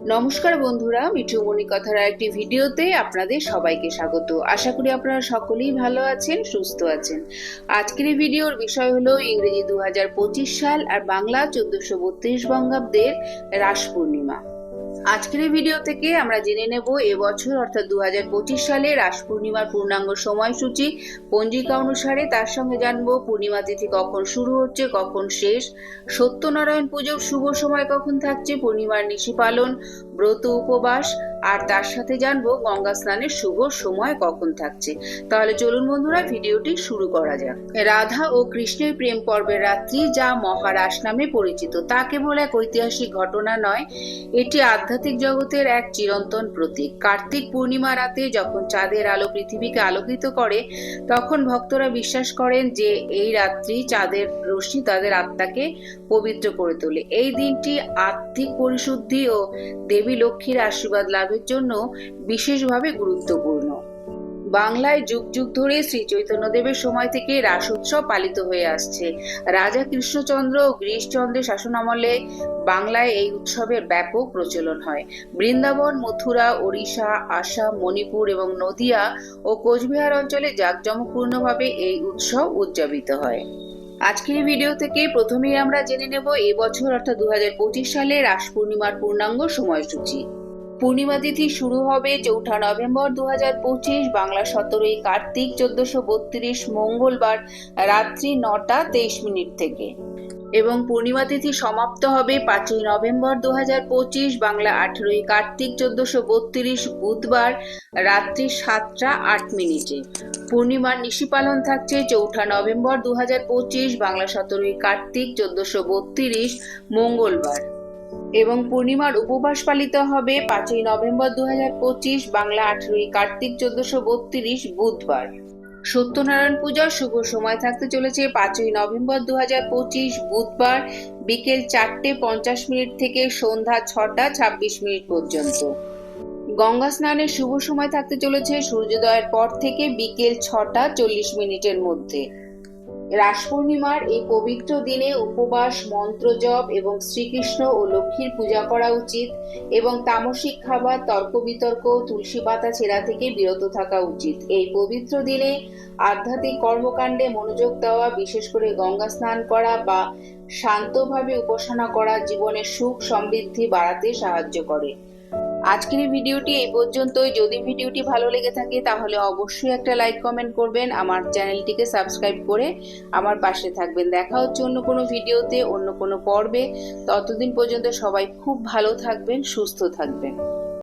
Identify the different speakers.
Speaker 1: নমস্কার বন্ধুরা, মিঠু মনি কথার একটি ভিডিওতে আপনাদের সবাইকে স্বাগত। আশা করি আপনারা সকলেই ভালো আছেন, সুস্থ আছেন। আজকের ভিডিওর বিষয় হলো ইংরেজি দু হাজার পঁচিশ সাল আর বাংলা চোদ্দশো বত্রিশ বঙ্গাব্দের রাস পূর্ণিমা। আজকের ভিডিও থেকে আমরা জেনে নেব এবছর অর্থাৎ দু হাজার পঁচিশ সালে রাস পূর্ণিমার পূর্ণাঙ্গ সময়সূচি পঞ্জিকা অনুসারে তার সঙ্গে জানব পূর্ণিমা তিথি কখন শুরু হচ্ছে, কখন শেষ, সত্যনারায়ণ পুজোর শুভ সময় কখন থাকছে, পূর্ণিমার নিশি পালন, ব্রত উপবাস আর তার সাথে জানব গঙ্গা স্নানের শুভ সময় কখন থাকছে। তাহলে চলুন বন্ধুরা, ভিডিওটি শুরু করা যাক। রাধা ও কৃষ্ণের প্রেম পর্বের রাত্রি যা মহারাস নামে পরিচিত। তা কেবল এক ঐতিহাসিক ঘটনা নয়, এটি আধ্যাত্মিক জগতের এক চিরন্তন প্রতীক। কার্তিক পূর্ণিমা রাতে যখন চাঁদের আলো পৃথিবীকে আলোকিত করে, তখন ভক্তরা বিশ্বাস করেন যে এই রাত্রি চাঁদের রশ্মি তাদের আত্মাকে পবিত্র করে তোলে। এই দিনটি আত্মিক পরিশুদ্ধি ও দেবী লক্ষ্মীর আশীর্বাদ লাভের জন্য বিশেষভাবে গুরুত্বপূর্ণ। বাংলায় যুগ যুগ ধরে শ্রী চৈতন্যদেবের সময় থেকে রাস উৎসব পালিত হয়ে আসছে। রাজা কৃষ্ণচন্দ্র ও গিরিশচন্দ্রের শাসনামলে বাংলায় এই উৎসবের ব্যাপক প্রচলন হয়। বৃন্দাবন, মথুরা, ওড়িশা, আসাম, মণিপুর এবং নদিয়া ও কোচবিহার অঞ্চলে জাঁকজমকপূর্ণভাবে এই উৎসব উদযাপিত হয়। আজকের ভিডিও থেকে প্রথমেই আমরা জেনে নেব এবছর অর্থাৎ দু হাজার পঁচিশ সালে রাস পূর্ণিমার পূর্ণাঙ্গ সময়সূচি। পূর্ণিমা তিথি শুরু হবে চৌঠা নভেম্বর দু হাজার পঁচিশ, বাংলা সতেরোই কার্তিক, চোদ্দশো বত্রিশ, মঙ্গলবার রাত্রি নটা তেইশ মিনিট থেকে। এবং পূর্ণিমা তিথি সমাপ্ত হবে পাঁচই নভেম্বর দু হাজার পঁচিশ, বাংলা আঠেরোই কার্তিক, চোদ্দশো বত্রিশ, বুধবার রাত্রি সাতটা আট মিনিটে। পূর্ণিমার নিশি পালন থাকছে চৌঠা নভেম্বর দু হাজার পঁচিশ, বাংলা সতেরোই কার্তিক, চোদ্দশো বত্রিশ, মঙ্গলবার। এবং পূর্ণিমার উপবাস পালিত হবে পাঁচই নভেম্বর দু হাজার পঁচিশ বাংলা আঠেরোই কার্তিক চোদ্দশো বত্রিশ বুধবার। সত্যনারায়ণ পূজার শুভ সময় থাকতে চলেছে পাঁচই নভেম্বর দু হাজার পঁচিশ বুধবার বিকেল চারটে পঞ্চাশ মিনিট থেকে সন্ধ্যা ছটা ছাব্বিশ মিনিট পর্যন্ত। গঙ্গা স্নানের শুভ সময় থাকতে চলেছে সূর্যোদয়ের পর থেকে বিকেল ছটা চল্লিশ মিনিটের মধ্যে। রাস পূর্ণিমার এই পবিত্র দিনে উপবাস মন্ত্র জপ এবং শ্রীকৃষ্ণ ও লক্ষ্মীর পূজা করা উচিত এবং তামসিক খাবার তর্ক বিতর্ক তুলসী পাতা ছেঁড়া থেকে বিরত থাকা উচিত। এই পবিত্র দিনে আধ্যাত্মিক কর্মকাণ্ডে মনোযোগ দেওয়া, বিশেষ করে গঙ্গা স্নান করা বা শান্তভাবে উপাসনা করা জীবনের সুখ সমৃদ্ধি বাড়াতে সাহায্য করে। আজকের এই ভিডিওটি এই পর্যন্তই। যদি ভিডিওটি ভালো লেগে থাকে, তাহলে অবশ্যই একটা লাইক কমেন্ট করবেন, আমার চ্যানেলটিকে সাবস্ক্রাইব করে আমার পাশে থাকবেন। দেখা হচ্ছে অন্য কোনো ভিডিওতে, অন্য কোনো পর্বে। ততদিন পর্যন্ত সবাই খুব ভালো থাকবেন, সুস্থ থাকবেন।